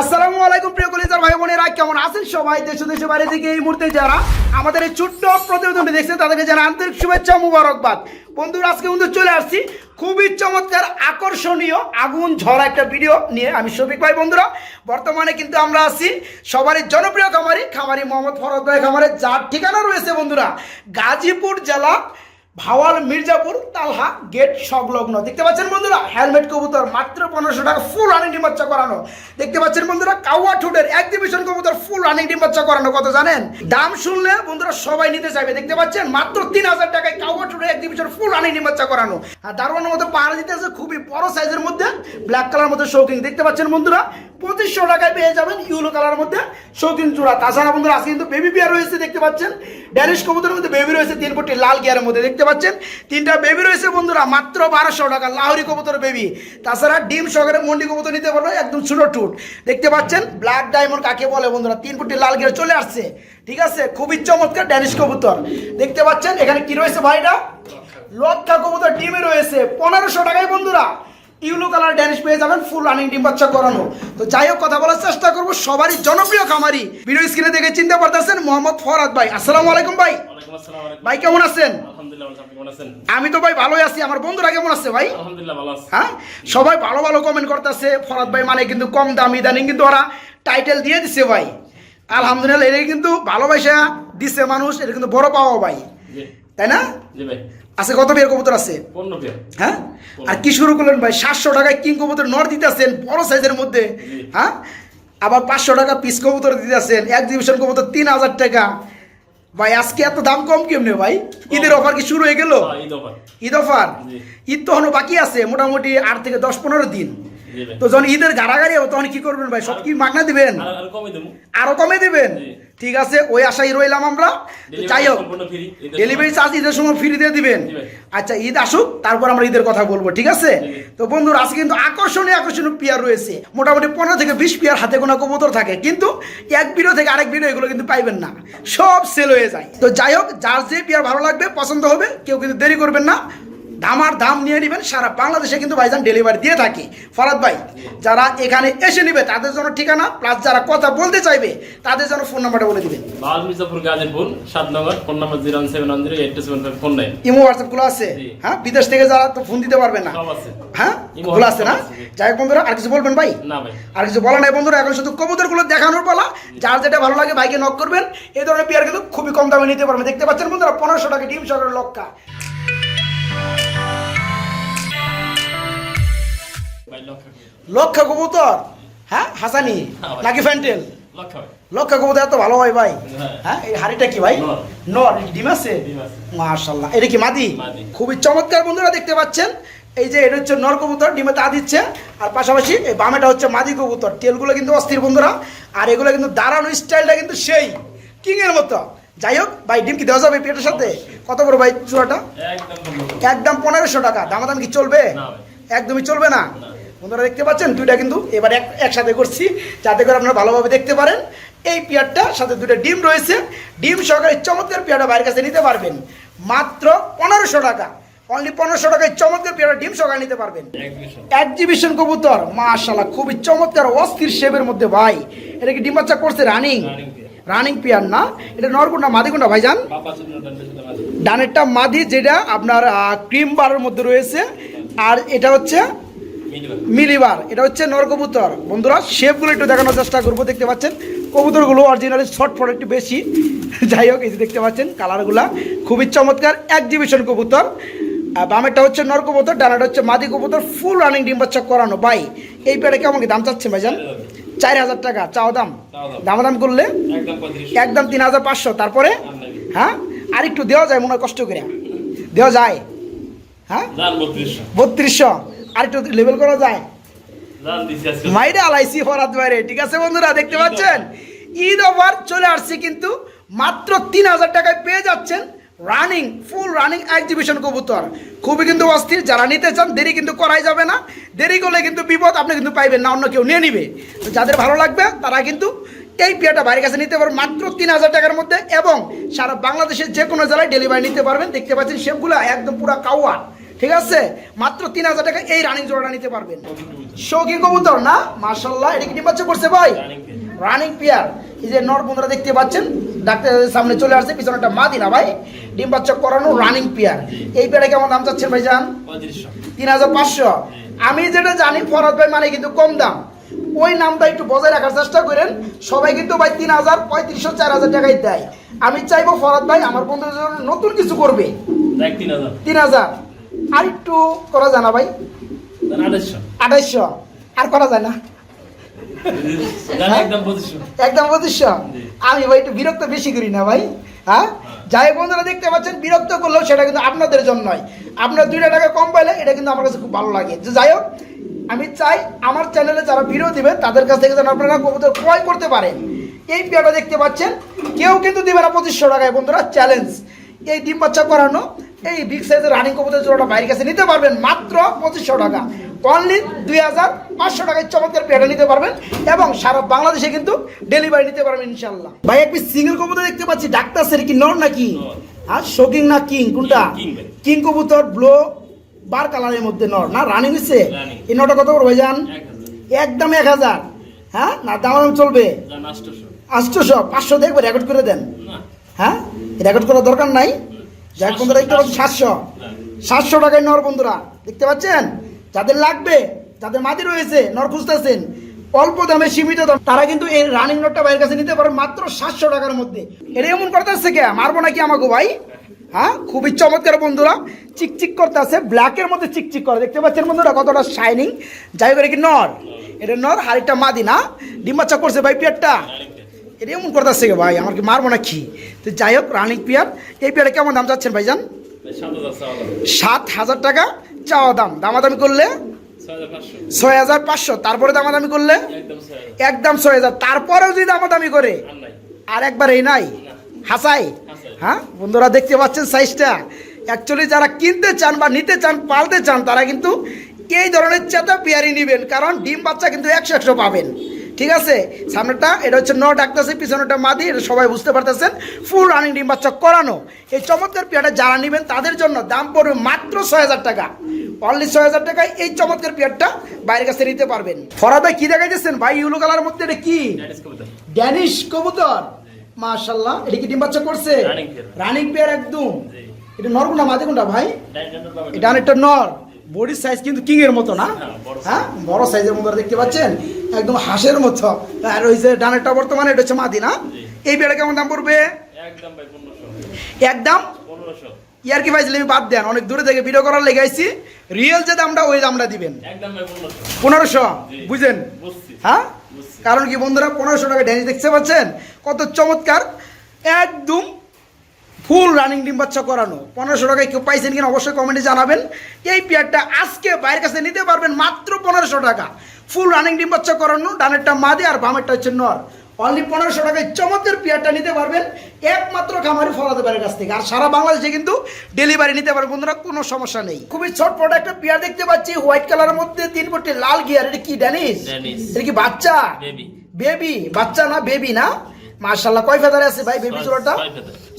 আসসালামু আলাইকুম প্রিয় কলিজার ভাই বোনেরা, কেমন আছেন সবাই? দেশ ও দেশের বাইরে থেকে এই মুহূর্তে যারা আমাদের এই ছোট্ট প্রতিবেদনটি দেখছেন, তাদেরকে জানা আন্তরিক শুভেচ্ছা মুবারকবাদ। বন্ধুরা, আজকে বন্ধু চলে আসছি খুবই চমৎকার, আকর্ষণীয়, আগুন ঝরা একটা ভিডিও নিয়ে। আমি শফিক ভাই, বন্ধুরা, বর্তমানে কিন্তু আমরা আছি সবারই জনপ্রিয় খামারি খামারি মোহাম্মদ ফরদ ভাই খামারের, যার ঠিকানা রয়েছে বন্ধুরা, গাজীপুর জেলা ভাওয়াল মির্জাপুর, তালহা, গেট সংলগ্ন দেখতে পাচ্ছেন বন্ধুরা হেলমেট কবুতর, মাত্র পনেরোশো টাকা ফুল ডিম করানো। দেখতে পাচ্ছেন বন্ধুরা কাউয়া ঠুটের এক্সিবিশন কবুতর রানিং ডিম বাচ্চা করানো কত জানেন? দাম শুনলে বন্ধুরা সবাই নিতে চাইবে। দেখতে পাচ্ছেন? মাত্র তিন হাজার টাকায় কাউয়া ঠুটের এক্সিবিশন ফুল রানিং ডিম বাচ্চা করানো আর দারোয়ানের মধ্যে পাহাড় দিতে আছে খুবই বড় সাইজের মধ্যে ব্ল্যাক কালার মধ্যে শৌকিং দেখতে পাচ্ছেন বন্ধুরা? পঁচিশশো টাকায় পেয়ে যাবেন ইউলো কালার মধ্যে শৌকিন চূড়া। তাছাড়া বন্ধুরা, আজকে কিন্তু বেবি পেয়ার রয়েছে, দেখতে পাচ্ছেন? ড্যানিশ কবুতরের মধ্যে বেবি রয়েছে তিন কোটি লাল গিয়ারের মধ্যে, দেখতে পাচ্ছেন? তিনটা বেবি রয়েছে বন্ধুরা, মাত্র বারোশো টাকা, লাহরি কবুতর বেবি তাছাড়া ডিম সহকারে মন্ডি কবুতর নিতে পারবে, একদম ছোট টুট দেখতে পাচ্ছেন? ব্ল্যাক ডায়মন্ড কাকে বলে বন্ধুরা? তিন কোটি লাল গিয়ার চলে আসছে। ঠিক আছে? খুবই চমৎকার ড্যানিশ কবুতর। দেখতে পাচ্ছেন? এখানে কি রয়েছে ভাইটা লক্ষা কবুতর ডিমে রয়েছে। পনেরোশো টাকায় বন্ধুরা ইউলো কালার ড্যানিশ পেয়ে যাবেন ফুল রানিং ডিম বাচ্চা করানো। তো যাই হোক কথা বলার চেষ্টা করব। সবারই জনপ্রিয় খামারি। ভিডিও স্ক্রিনে দেখে চিনতে পারতেছেন মোহাম্মদ ফরাদ ভাই। আসসালামু আলাইকুম ভাই। ভাই কেমন আছেন? আমি তো ভাই ভালোই আছি। আমার বন্ধুরা কেমন আছে ভাই? ভালো আছি। হ্যাঁ? সবাই ভালো ভালো কমেন্ট করতেছে। ফরাদ ভাই মানে কিন্তু কম দাম ইদানিং কিন্তু ওরা টাইটেল দিয়ে দিছে ভাই। আলহামদুলিল্লাহ এটা কিন্তু ভালোবাসা দিছে মানুষ এটা কিন্তু বড় পাওয়া ভাই। তাই না? আছে কত বিয়ের কবুতর আছে? হ্যাঁ? আর কি শুরু করলেন ভাই? সাতশো টাকায় কিং কবুতর নর দিতেছেন বড় সাইজের মধ্যে। হ্যাঁ? আবার পাঁচশো টাকা পিস কবুতর দিতেছেন এক্সিবিশন কবুতর তিন হাজার টাকা। ভাই আজকে এত দাম কম কেমনে ভাই? ঈদের অফার কি শুরু হয়ে গেল? হ্যাঁ, ঈদ অফার ঈদ তো এখনও বাকি আছে মোটামুটি আট থেকে দশ পনেরো দিন। তো যখন ঈদের গাড়াগাড়ি হবে তখন কি করবেন ভাই? সব কি মাগনা দিবেন? আর কমে দিবেন? ঠিক আছে ওই আশাই রইলাম আমরা। যাই হোক ডেলিভারি চার্জ ঈদের সময়। ফ্রি দিয়ে দিবেন। আচ্ছা ঈদ আসুক তারপর আমরা ঈদের কথা বলব ঠিক আছে? তো বন্ধুরা আজকে কিন্তু আকর্ষণীয় আকর্ষণীয় পেয়ার রয়েছে। মোটামুটি পনেরো থেকে বিশ পেয়ার হাতে কোনো কবুতর থাকে কিন্তু এক ভিডিও থেকে আরেক ভিডিও এগুলো কিন্তু পাইবেন না। সব সেল হয়ে যায়। তো যাই হোক যার যে পেয়ার ভালো লাগবে পছন্দ হবে কেউ কিন্তু দেরি করবেন না। দামার দাম নিয়ে নেবেন সারা বাংলাদেশে কিন্তু ভাইজান ডেলিভারি দিয়ে থাকে। ফরাদ ভাই যারা এখানে এসে নেবে তাদের জন্য ঠিকানা প্লাস যারা কথা বলতে চাইবে তাদের জন্য ফোন নাম্বারটা বলে দিবেন। বাল মির্জাপুর গাজীপুর সাত number phone number zero seven one zero eight seven phone nine imo হোয়াটসঅ্যাপগুলো আছে? হ্যাঁ বিদেশ থেকে যারা তো ফোন দিতে পারবে না। হ্যাঁ ইমো খোলা আছে না। যাই হোক বন্ধুরা আর কিছু বলবেন ভাই? না ভাই। আর কিছু বলা নাই বন্ধুরা এখন শুধু কবুতরগুলো দেখানোর পালা। যার যেটা ভালো লাগে ভাইকে নক করবেন। এই ধরনের পেয়ার কিন্তু খুবই কম দামে নিতে পারবেন। দেখতে পাচ্ছেন বন্ধুরা পনেরোশো টাকা ডিম সরকারের লক্কা। লক্ষ কবুতর হ্যাঁ হাসানি হ্যাঁ। নাকি ফ্যান্টেল? লক্ষ কবুতর এত ভালো হয় ভাই। হ্যাঁ। হ্যাঁ এই হাড়িটা কি ভাই? নর। ডিম আছে। মাশাল্লাহ এটা কি মাদি। খুবই চমৎকার বন্ধুরা দেখতে পাচ্ছেন। এই যে এটা হচ্ছে নর কবুতর ডিমে তা দিচ্ছে। আর পাশাপাশি এই বামেটা হচ্ছে মাদি কবুতর। তেলগুলো কিন্তু অস্থির বন্ধুরা। আর এগুলো কিন্তু দাঁড়ানো স্টাইলটা কিন্তু সেই কিং এর মতো। যাই হোক ভাই ডিম কি দেওয়া যাবে পেটের সাথে? কত বড় ভাই চূড়াটা? একদম পনেরোশো। টাকা। দামাদাম কি চলবে? একদমই চলবে না। বন্ধুরা দেখতে পাচ্ছেন? দুইটা কিন্তু এবার এক একসাথে করছি যাতে করে আপনারা ভালোভাবে দেখতে পারেন। এই পেয়ারটা সাথে দুটো ডিম রয়েছে। ডিম সহকারে চমৎকার পেয়ারটা বাইরের কাছে নিতে পারবেন। মাত্র পনেরোশো টাকা। অনলি পনেরোশো টাকায় চমৎকার পেয়ারটা ডিম সহকারে নিতে পারবেন। এক্সিবিশন এক্সিবিশন কবুতর মাশাল্লাহ খুবই চমৎকার অস্থির শেপের মধ্যে ভাই। এটা কি ডিম বাচ্চা করছে? Running running pair. না? এটা নরকুন্ডা মাদিকুন্ডা ভাইজান? ডানেরটা মাদি যেটা আপনার ক্রিম বারের মধ্যে রয়েছে। আর এটা হচ্ছে মিলিবার এটা হচ্ছে নরকবুতর। বন্ধুরা শেপগুলো একটু দেখানোর চেষ্টা করব দেখতে পাচ্ছেন? কবুতরগুলো অরিজিনালি শর্ট ফর একটু বেশি। যাই হোক এই যে দেখতে পাচ্ছেন কালারগুলা খুবই চমৎকার এক্সিবিশন কবুতর। আর বামেরটা হচ্ছে নর কবুতর ডানাটা হচ্ছে মাদি কবুতর ফুল রানিং ডিম বাচ্চা করানো। ভাই এই পেয়ারে কেমন কি দাম চাচ্ছেন ভাইজান? চার হাজার টাকা। চাও দাম? দাম। দামাদাম করলে? একদম তিন হাজার পাঁচশো। তারপরে? হ্যাঁ? আর একটু দেওয়া যায় মনে হয় কষ্ট করে। দেওয়া যায়? হ্যাঁ? বত্রিশশো। বত্রিশশো আর একটু লেভেল করা যায় মাইরে আলাইসি ফরাত বাইরে ঠিক আছে বন্ধুরা দেখতে পাচ্ছেন? ঈদ অফার চলে আসছে কিন্তু মাত্র তিন হাজার টাকায় পেয়ে যাচ্ছেন রানিং ফুল রানিং এক্সিবিশন কবুতর। খুবই কিন্তু অস্থির যারা নিতে চান দেরি কিন্তু করাই যাবে না। দেরি করলে কিন্তু বিপদ আপনি কিন্তু পাইবেন না অন্য কেউ নিয়ে নিবে। তো যাদের ভালো লাগবে তারা কিন্তু এই পেয়ারটা বাইরের কাছে নিতে পারবেন মাত্র তিন হাজার টাকার মধ্যে এবং সারা বাংলাদেশের যে কোনো জেলায় ডেলিভারি নিতে পারবেন। দেখতে পাচ্ছেন শেপগুলো একদম পুরো কাওয়া ঠিক আছে? মাত্র তিন হাজার টাকা এই রানিং জোড়াটা নিতে পারবেন। শৌখিন কবুতর না? মার্শাল্লাহ এটা কি ডিম বাচ্চা করছে ভাই? রানিং পেয়ার এই যে নর বন্ধুরা দেখতে পাচ্ছেন ডাক্তারের সামনে চলে আসছে পিছনে একটা মাদি না ভাই? ডিম বাচ্চা করানো রানিং পেয়ার এই পেয়ারে কেমন দাম চাচ্ছেন ভাই যান তিন হাজার পাঁচশো। আমি যেটা জানি ফরদ ভাই মানে কিন্তু কম দাম। ওই নামটা একটু বজায় রাখার চেষ্টা করেন। সবাই কিন্তু ভাই তিন হাজার পঁয়ত্রিশশো চার হাজার টাকাই দেয়। আমি চাইব ফরাদ ভাই আমার বন্ধুদের জন্য নতুন কিছু করবে। তিন হাজার। আর একটু করা যায় না ভাই? আঠাইশশো। আর করা যায় না? একদম পঁচিশশো। আমি ভাই একটু বিরক্ত বেশি করি না ভাই হ্যাঁ? যাই বন্ধুরা দেখতে পাচ্ছেন বিরক্ত করলেও সেটা কিন্তু আপনাদের জন্যই। আপনার দুইটা টাকা কম পাইলে এটা কিন্তু আমার কাছে খুব ভালো লাগে। যে যাই হোক আমি চাই আমার চ্যানেলে যারা ভিডিও দিবে তাদের কাছ থেকে যেন আপনারা কবুতর ক্রয় করতে পারেন। এই পেয়ারটা দেখতে পাচ্ছেন কেউ কিন্তু দিবে না পঁচিশশো টাকায় বন্ধুরা চ্যালেঞ্জ এই ডিম বাচ্চা করানো এই বিগ সাইজের রানিং কবুতর জোড়াটা বাইরের কাছে নিতে পারবেন মাত্র পঁচিশশো টাকা। অনলি দুই হাজার পাঁচশো টাকায় চমৎকার পেয়ারটা নিতে পারবেন এবং সারা বাংলাদেশে কিন্তু ডেলিভারি নিতে পারবেন ইনশাল্লাহ ভাই একটি সিঙ্গেল কবুতর দেখতে পাচ্ছি ডাক্তার সের কি নর নাকি। আর শোকিং না কিং কোনটা? কিং কবুতর ব্লো বার কালারের মধ্যে নর। না রানিং নিচ্ছে এই নটা কত করে ভাইজান? একদম এক হাজার। হ্যাঁ না দাম চলবে? আটশোশো। পাঁচশো দেখবে রেকর্ড করে দেন। হ্যাঁ রেকর্ড করার দরকার নাই? যাক বন্ধুরা, দেখতে পাচ্ছেন সাতশো। সাতশো টাকায় নর বন্ধুরা, দেখতে পাচ্ছেন? যাদের লাগবে, যাদের মাটি রয়েছে, নর খুঁজতেছেন, অল্প দামে সীমিত দাম, তারা কিন্তু এই রানিং নোটটা বাইরের কাছে নিতে পারে মাত্র সাতশো টাকার মধ্যে। এটা এমন করতেছে কে? মারবো নাকি আমাকে ভাই? হ্যাঁ? খুবই চমৎকার বন্ধুরা, চিকচিক করতে আছে ব্ল্যাকের মধ্যে চিকচিক করে। দেখতে পাচ্ছেন বন্ধুরা কতটা শাইনিং যাই এটা কি নর? এটা নর, হাড়িটা মাদি না? ডিম করছে ভাই পেটটা। রানিং পেয়ার এটা এমন করতেছে কে ভাই আমার কি মারবো না কি তো যাই হোক, রানিং পেয়ার, এই পেয়ারে কেমন দাম চাচ্ছেন ভাইজান? সাত হাজার টাকা চাওয়া দাম। দামাদামি করলে? ছয় হাজার পাঁচশো। তারপরে দামাদামি করলে? একদম ছয় হাজার। তারপরেও যদি দামাদামি করে? আর একবার এই নাই? হাসাই। হ্যাঁ? বন্ধুরা দেখতে পাচ্ছেন সাইজটা। অ্যাকচুয়ালি যারা কিনতে চান বা নিতে চান, পালতে চান, তারা কিন্তু এই ধরনের চেতা পেয়ারি নেবেন। কারণ ডিম বাচ্চা কিন্তু একশো একশো পাবেন। ঠিক আছে? সামনেটা এটা হচ্ছে ন ডাকতেছে পিছনেটা মাদি এটা সবাই বুঝতে পারতেছেন। ফুল রানিং ডিম বাচ্চা করানো। এই চমৎকার পেয়ারটা যারা নেবেন তাদের জন্য দাম পড়বে মাত্র ছয় হাজার টাকা। অনলি ছয় হাজার টাকায় এই চমৎকার পেয়ারটা বাইরের কাছে নিতে পারবেন। ফরাদ কি দেখাইতেছেন? ভাই ইউলো কালার মধ্যে এটা কি? ড্যানিশ কবুতর। মাশাল্লাহ এটা কি ডিম বাচ্চা করছে? Running pair. একদম। এটা নর কোনটা মাঝে কোনটা ভাই? এটা অনেকটা নর। বডির সাইজ কিন্তু কিং এর মতো না? হ্যাঁ, বড় হ্যাঁ? সাইজের মতো দেখতে পাচ্ছেন? একদম হাঁসের মতো। আর ওই যে ডানেরটা বর্তমানে এটা হচ্ছে মাদি না? এই বেড়া কেমন দাম পড়বে? একদম ভাই ইয়ার কি ভাইছিলে আমি বাদ দেন অনেক দূরে থেকে ভিডিও করার লেগে আইছি। রিয়েল যে দামটা ওই দামটা দিবেন। পনেরোশো। বুঝেন? হ্যাঁ? কারণ কি বন্ধুরা পনেরোশো টাকা ড্যানিশ দেখতে পাচ্ছেন? কত চমৎকার। একদম ফুল রানিং ডিম বাচ্চা করানো। পনেরোশো টাকায় কেউ পাইছেন কিনা অবশ্যই কমেন্টে জানাবেন। এই পেয়ারটা আজকে বাইরের কাছে নিতে পারবেন মাত্র পনেরোশো টাকা। ফুল রানিং ডিম বাচ্চা করানো ডানেরটা মাদি আর বামেরটা হচ্ছে নর। অনলি পনেরোশো টাকায় চমৎকার পেয়ারটা নিতে পারবেন। একমাত্র খামারি ফলাতে পারে কাছ থেকে। আর সারা বাংলাদেশে কিন্তু ডেলিভারি নিতে পারবে বন্ধুরা কোনো সমস্যা নেই। খুবই ছোটপট একটা পেয়ার দেখতে পাচ্ছি। হোয়াইট কালারের মধ্যে তিন ফুটে লাল গিয়ার এটা কি ড্যানিস এটা কি বাচ্চা? বেবি বাচ্চা না বেবি না? মার্শাল্লাহ কয় ফেদারে আছে ভাই বেবি জোড়াটা?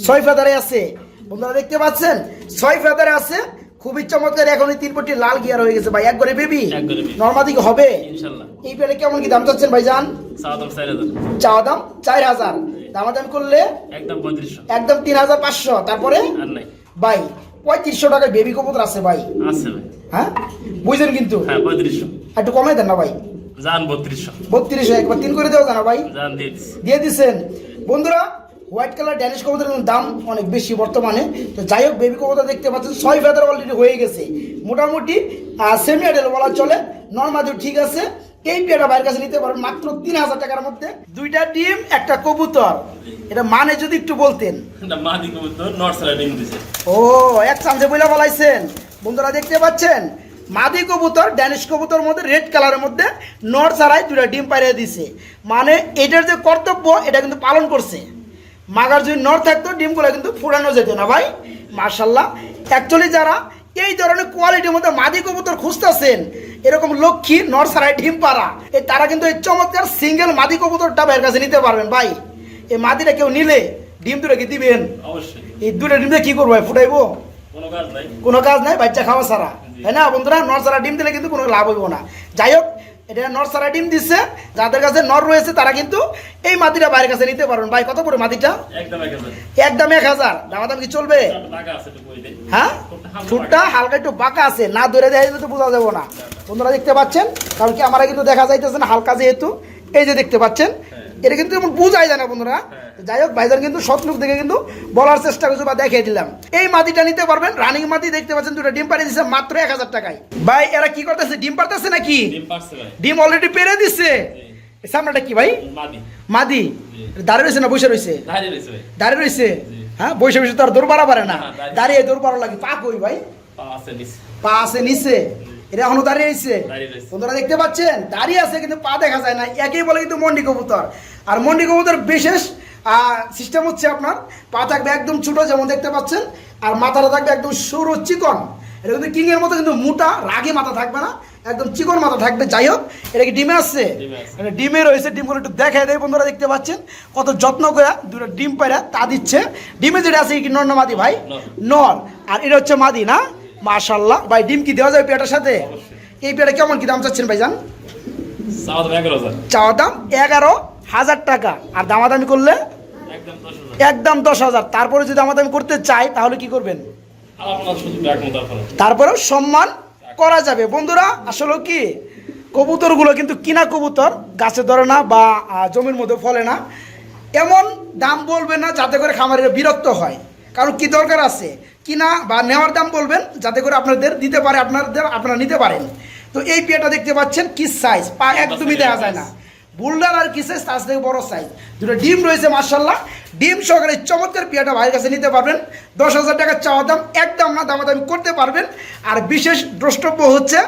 ছয় ফেদারে। আছে। বন্ধুরা দেখতে পাচ্ছেন? ছয় ফেদারে আছে খুবই চমৎকার এখন এই তিন পটি লাল গিয়ার হয়ে গেছে ভাই একবারে বেবি? একবারে baby। হবে? এই পেলে কেমন কি দাম চাচ্ছেন ভাই জান? চাওয়া দাম চার হাজার। দামাদাম করলে একদম তিন হাজার পাঁচশো। তারপরে? ভাই পঁয়ত্রিশশো টাকায় বেবি কবুতর আছে ভাই। হ্যাঁ? বুঝলেন কিন্তু? হ্যাঁ একটু কমে দেন না ভাই। যান বত্রিশশো বত্রিশশো একবার তিন করে দেওয়া জানা ভাই। দিয়ে দিচ্ছি দিয়ে দিছেন। বন্ধুরা হোয়াইট কালার ড্যানিশ কবুতরের দাম অনেক বেশি বর্তমানে। তো যাই হোক বেবি কবুতর দেখতে পাচ্ছেন ছয় ফেদার অলরেডি হয়ে গেছে। মোটামুটি সেমি আডেল বলা চলে। নর্মাদি ঠিক আছে। এই পেয়ারটা বাইরের কাছে নিতে পারেন মাত্র তিন হাজার টাকার মধ্যে। দুইটা ডিম একটা কবুতর। এটা মানে যদি একটু বলতেন। ও এক চান্সে বইলা বলাইছেন। বন্ধুরা দেখতে পাচ্ছেন মাদি কবুতর ড্যানিশ কবুতর মধ্যে রেড কালারের মধ্যে নর ছাড়াই দুটা ডিম পাইরে দিছে। মানে এটার যে কর্তব্য এটা কিন্তু পালন করছে। মাগার যদি নর থাকতো ডিমগুলো কিন্তু ফুরানো যেত না ভাই। মার্শাল্লাহ অ্যাকচুয়ালি যারা এই ধরনের কোয়ালিটির মধ্যে মাদি কবুতর খুঁজতেছেন এরকম লক্ষ্মী নর ছাড়াই ডিম পাড়া এই তারা কিন্তু এই চমৎকার সিঙ্গেল মাদি কবুতরটা ভাইয়ের কাছে নিতে পারবেন ভাই। এই মাদিটা কেউ নিলে ডিম দুটো কি দিবেন? অবশ্যই। এই দুটো ডিমটা কি করব ভাই ফুটাইবো? কোনো কাজ নাই। বাচ্চা খাওয়া ছাড়া। তাই না? বন্ধুরা নর ছাড়া ডিম দিলে কিন্তু কোনো লাভ হইব না। যাই হোক এটা নর ছাড়া ডিম দিচ্ছে যাদের কাছে নর রয়েছে তারা কিন্তু এই মাটিটা বাইরের কাছে নিতে পারবেন। ভাই কত করে মাটিটা? একদম এক হাজার। দামাদাম কি চলবে? হ্যাঁ? ঠোঁটটা হালকা একটু বাঁকা আছে। না ধরে দেয় তো বোঝা যাব না। বন্ধুরা দেখতে পাচ্ছেন? কারণ কি আমরা কিন্তু দেখা যাইতেছে না হালকা যেহেতু। এই যে দেখতে পাচ্ছেন? এটা কিন্তু এমন বোঝাই যায় না বন্ধুরা। যাই হোক ভাইজান কিন্তু সৎলোক দেখে কিন্তু বলার চেষ্টা করছে বা দেখিয়ে দিলাম। এই মাটিটা নিতে পারবেন রানিং মাটি দেখতে পাচ্ছেন দুটো ডিম পাড়িয়ে দিচ্ছে মাত্র এক হাজার টাকায়। ভাই এরা কি করতেছে? ডিম পারতেছে নাকি? ডিম অলরেডি পেরে দিচ্ছে সামনেটা কি ভাই? মাদি। দাঁড়িয়ে রয়েছে না বসে রয়েছে? দাঁড়িয়ে রয়েছে হ্যাঁ বসে বসে তো আর দৌড় পারা পারে না। হ্যাঁ, দাঁড়িয়ে। দৌড় পারা লাগে। পা কই ভাই? পা আছে নিচে। এটা এখনও দাঁড়িয়ে আছে রয়েছে। বন্ধুরা দেখতে পাচ্ছেন? দাঁড়িয়ে আছে কিন্তু পা দেখা যায় না। একই বলে কিন্তু মন্ডি কবুতর। আর মন্ডি কবুতর বিশেষ সিস্টেম হচ্ছে আপনার পা থাকবে একদম ছোট যেমন দেখতে পাচ্ছেন আর মাথাটা থাকবে একদম সরু চিকন। এটা কিন্তু কিংয়ের মতো কিন্তু মোটা রাগে মাথা থাকবে না একদম চিকন মাথা থাকবে। যাই হোক এটা কি ডিমে আসছে। এটা ডিমে রয়েছে ডিমগুলো একটু দেখাই দেয় বন্ধুরা দেখতে পাচ্ছেন কত যত্ন করে দুটো ডিম পায়রা তা দিচ্ছে। ডিমে যেটা আছে কি নর মাদি ভাই? নর। নর। আর এটা হচ্ছে মাদি না? মাশাল্লাহ ভাই ডিম কি দেওয়া যাবে পেয়াটার সাথে? এই পেয়াটা কেমন কি দাম চাচ্ছেন ভাইজান? চাওয়া দাম এগারো হাজার। টাকা। আর দামাদামি করলে? একদম দশ হাজার। তারপরে যদি দামাদামি করতে চাই তাহলে কি করবেন? তারপরেও সম্মান করা যাবে। বন্ধুরা আসলে কি? কবুতরগুলো কিন্তু কিনা কবুতর গাছে ধরে না বা জমির মধ্যে ফলে না। এমন দাম বলবে না যাতে করে খামারিরা বিরক্ত হয়। কারণ কি দরকার আছে? কিনা বা নেওয়ার দাম বলবেন যাতে করে আপনাদের দিতে পারে আপনাদের আপনারা নিতে পারেন। তো এই পেয়েটা দেখতে পাচ্ছেন কি সাইজ পা একদমই দেখা যায় না। বুলডার আর কি সাইজ তার থেকে বড় সাইজ দুটো ডিম রয়েছে মার্শাল্লাহ ডিম সহকারে চমৎকার পিয়াটা ভাইয়ের কাছে নিতে পারবেন। দশ হাজার টাকার চাওয়া দাম একদম না দামাদামি করতে পারবেন। আর বিশেষ দ্রষ্টব্য হচ্ছে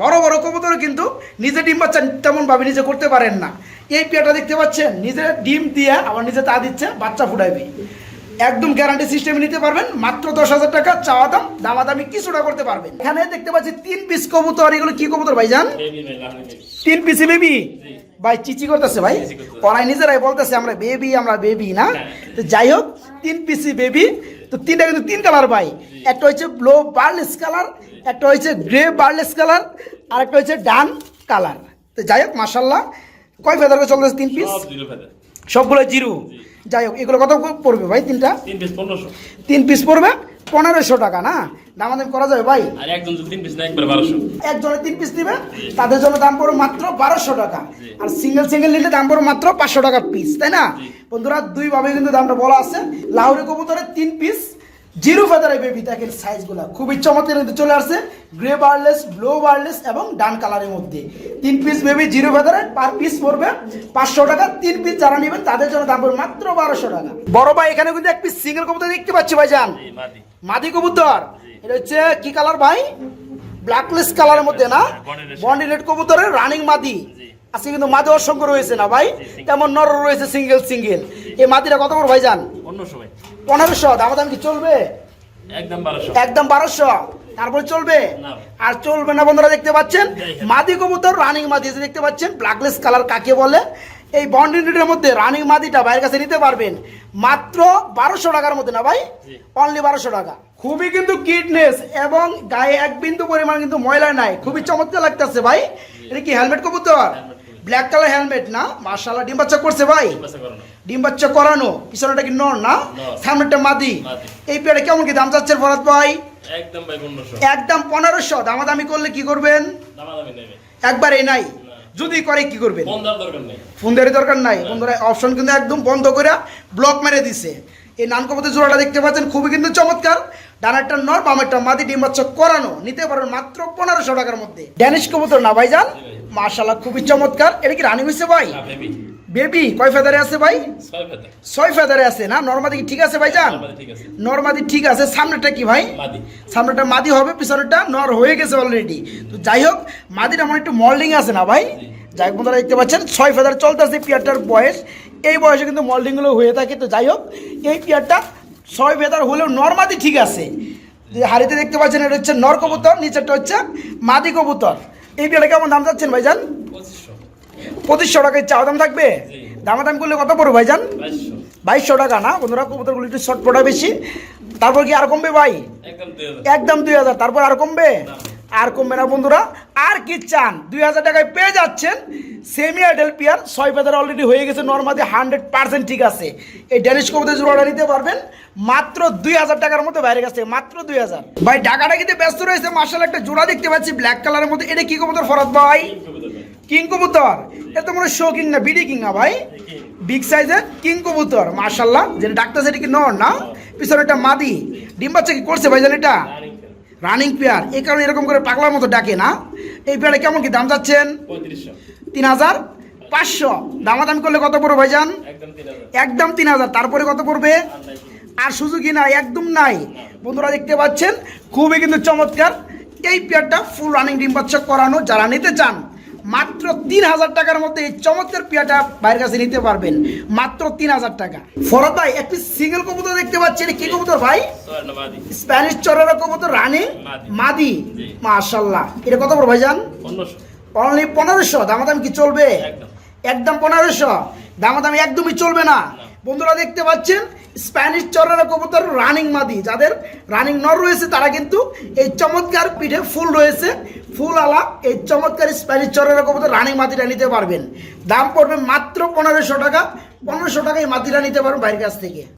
বড় বড় কবুতর কিন্তু নিজে ডিম বাচ্চা তেমনভাবে নিজে করতে পারেন না। এই পিয়াটা দেখতে পাচ্ছেন নিজে ডিম দিয়ে আবার নিজে তা দিচ্ছে বাচ্চা ফুটাইবে। একদম গ্যারান্টি সিস্টেমে নিতে পারবেন। মাত্র দশ হাজার টাকা চাওয়া দাম দামাদামি কিছুটা করতে পারবেন। এখানে দেখতে পাচ্ছি তিন পিস কবুতর। এগুলো কি কবুতর ভাই বেবি তিন পিসি বেবি ভাই চিচি করতেছে ভাই। ওরাই নিজেরাই বলতেছে আমরা বেবি আমরা বেবি না? তো যাই হোক তিন পিসি বেবি তো তিনটা কিন্তু তিন কালার ভাই। একটা হচ্ছে ব্লো বার্লেস কালার একটা হচ্ছে গ্রে বার্লেস কালার আর একটা হচ্ছে ডান কালার তো যাই হোক মাসাল্লাহ কয় ফেদার চলতেছে তিন পিস সবগুলো জিরো। যাই হোক এগুলো কত পড়বে ভাই তিনটা? তিন পিস পড়বে পনেরোশো টাকা না? দামাদামি করা যাবে ভাই? একজনের তিন পিস না বারোশো। একজনে তিন পিস দিবে তাদের জন্য দাম পড়বে মাত্র বারোশো টাকা। আর সিঙ্গেল সিঙ্গেল নিলে দাম পড়বে মাত্র পাঁচশো টাকা পিস তাই না? বন্ধুরা দুইভাবে কিন্তু দামটা বলা আছে। লাউরি কবুতরের তিন পিস জিরো ফেদারে বেবি দেখেন সাইজগুলো খুবই চমৎকার কিন্তু চলে আসছে। গ্রে বার্লেস ব্লু বার্লেস এবং ডান কালারের মধ্যে। তিন পিস বেবি জিরো ফেদারে পার পিস পড়বে পাঁচশো টাকা। তিন পিস যারা নেবেন তাদের জন্য দাম পড়বে মাত্র বারোশো টাকা। বড় ভাই এখানে কিন্তু এক পিস সিঙ্গেল কবুতর দেখতে পাচ্ছি ভাই যান মাদি। কবুতর। এটা হচ্ছে কি কালার ভাই? ব্ল্যাকলেস কালারের মধ্যে না? বন্ডি রেড কবুতরের রানিং মাদি। আজকে কিন্তু মাদি অসংখ্য রয়েছে না ভাই? তেমন নর রয়েছে সিঙ্গেল সিঙ্গেল এই মাদিটা কত করে ভাই যান পনেরোশো ভাই। পনেরোশো দাম দাম কি চলবে? একদম বারোশো। একদম বারোশো তারপরে চলবে? আর চলবে না বন্ধুরা দেখতে পাচ্ছেন? মাদি কবুতর রানিং মাদি দেখতে পাচ্ছেন? ব্ল্যাকলেস কালার কাকে বলে? এই বন্ডিং রেটের মধ্যে রানিং মাদিটা বাইরের কাছে নিতে পারবেন। মাত্র বারোশো টাকার মধ্যে না ভাই? অনলি বারোশো টাকা। খুবই কিন্তু কিটনেস এবং গায়ে এক বিন্দু পরিমাণ কিন্তু ময়লা নাই। খুবই চমৎকার লাগতেছে ভাই। এটা কি হেলমেট কবুতর? ব্ল্যাক কালার হেলমেট না? মার্শাল্লাহ ডিম বাচ্চা করছে ভাই? ডিম বাচ্চা করানো। পিছনেটা কি নর না। সামনেটা মাদি। এই পেয়ারে কেমন কি দাম চাচ্ছেন ভরত ভাই? একদম ভাই পনেরোশো। একদম দামাদামি করলে কি করবেন? দামাদামি নেবে একবারেই নাই। যদি করে কি করবেন? ফোন দেওয়ার দরকার নেই। ফোন দেওয়ার দরকার নাই। বন্ধুরা অপশন কিন্তু একদম বন্ধ করে ব্লক মেরে দিছে। এই নানকপতি জোড়াটা দেখতে পাচ্ছেন খুবই কিন্তু চমৎকার। ডানারটা নর বামেরটা মাদি ডিম বাচ্চা করানো নিতে পারেন মাত্র পনেরোশো টাকার মধ্যে। ড্যানিশ কবুতর না ভাই যান মার্শাল্লাহ খুবই চমৎকার। এটা কি রানি হয়েছে ভাই? বেবি কয় ফেদারে আছে ভাই? ছয় ফেদারে আছে না? নর্মাদি কি ঠিক আছে ভাই যান নর্মাদি ঠিক আছে। সামনেটা কি ভাই? সামনেটা মাদি হবে পিছনেরটা নর হয়ে গেছে অলরেডি তো যাই হোক মাদির আমার একটু মল্ডিং আছে না ভাই? যাই হোক বন্ধুরা দেখতে পাচ্ছেন ছয় ফেদার চলতেছে পিয়ারটার বয়স। এই বয়সে কিন্তু মল্ডিংগুলো হয়ে থাকে তো যাই হোক এই পিয়ারটা ছয় ফেদার হলেও নর্মাদি ঠিক আছে। হাড়িতে দেখতে পাচ্ছেন এটা হচ্ছে নর কবুতর নিচেরটা হচ্ছে মাদি কবুতর। এই পিয়ারটা কেমন দাম যাচ্ছেন ভাইজান? পঁচিশশো। টাকায় চাওয়া দাম থাকবে। দামাদাম করলে কত পড়বে ভাইজান? বাইশশো। টাকা না? বন্ধুরা কবুতরগুলো একটু শর্ট পড়া বেশি। তারপর কি আর কমবে ভাই? একদম দুই হাজার। তারপর আর কমবে? আর কমবে না বন্ধুরা আর কি চান? দুই হাজার টাকায় পেয়ে যাচ্ছেন। সেমি আইডেল পিয়ার ছয় পেদার অলরেডি হয়ে গেছে নর্মালি হান্ড্রেড পার্সেন্ট ঠিক আছে। এই ড্যানিশ কবুতর জোড়াটা নিতে পারবেন। মাত্র দুই হাজার টাকার মধ্যে বাইরে কাছ থেকে মাত্র দুই হাজার। ভাই টাকাটা কিন্তু ব্যস্ত রয়েছে মার্শাল একটা জোড়া দেখতে পাচ্ছি ব্ল্যাক কালারের মধ্যে। এটা কি কবুতর ফরাত ভাই? কিং কবুতর এটা তো মনে হয় শো কিং না বিডি কিং না ভাই? বিগ সাইজের কিং কবুতর মার্শাল্লাহ। যেটা ডাক্তার সেটা কি নর না? পিছনে একটা মাদি। ডিম বাচ্চা কি করছে ভাইজান এটা? রানিং পেয়ার এই কারণে এরকম করে পাগলার মতো ডাকে না? এই পেয়ারে কেমন কি দাম যাচ্ছেন? তিন হাজার? পাঁচশো। দামাদামি করলে কত পড়বে ভাইজান? একদম তিন হাজার। তারপরে কত পড়বে? আর সুযোগই নাই একদম নাই। বন্ধুরা দেখতে পাচ্ছেন খুবই কিন্তু চমৎকার। এই পেয়ারটা ফুল রানিং ডিম বাচ্চা করানো যারা নিতে চান মাত্র তিন হাজার টাকার মধ্যে এই চমৎকার পেয়ারটা বাইরের কাছে নিতে পারবেন। মাত্র তিন হাজার টাকা। ফরত ভাই একটি সিঙ্গেল কবুতর দেখতে পাচ্ছেন কি কবুতর ভাই? স্প্যানিশ চরের কবুতর রানিং? মাদি। মাশাল্লাহ। এটা কত বড় ভাইজান? অনলি পনেরোশো। দামাদামি কি চলবে? একদম। একদম পনেরোশো। দামাদামি একদমই চলবে না। বন্ধুরা দেখতে পাচ্ছেন স্প্যানিশ চরের কবুতর রানিং মাদি। যাদের রানিং নর রয়েছে তারা কিন্তু এই চমৎকার পিঠে ফুল রয়েছে। ফুল আলা এই চমৎকার স্প্যানিশ চরের কবুতর রানিং মাদিটা নিতে পারবেন। দাম পড়বে মাত্র পনেরোশো টাকা পনেরোশো টাকা এই মাদিটা নিতে পারবেন বাইরের কাছ থেকে।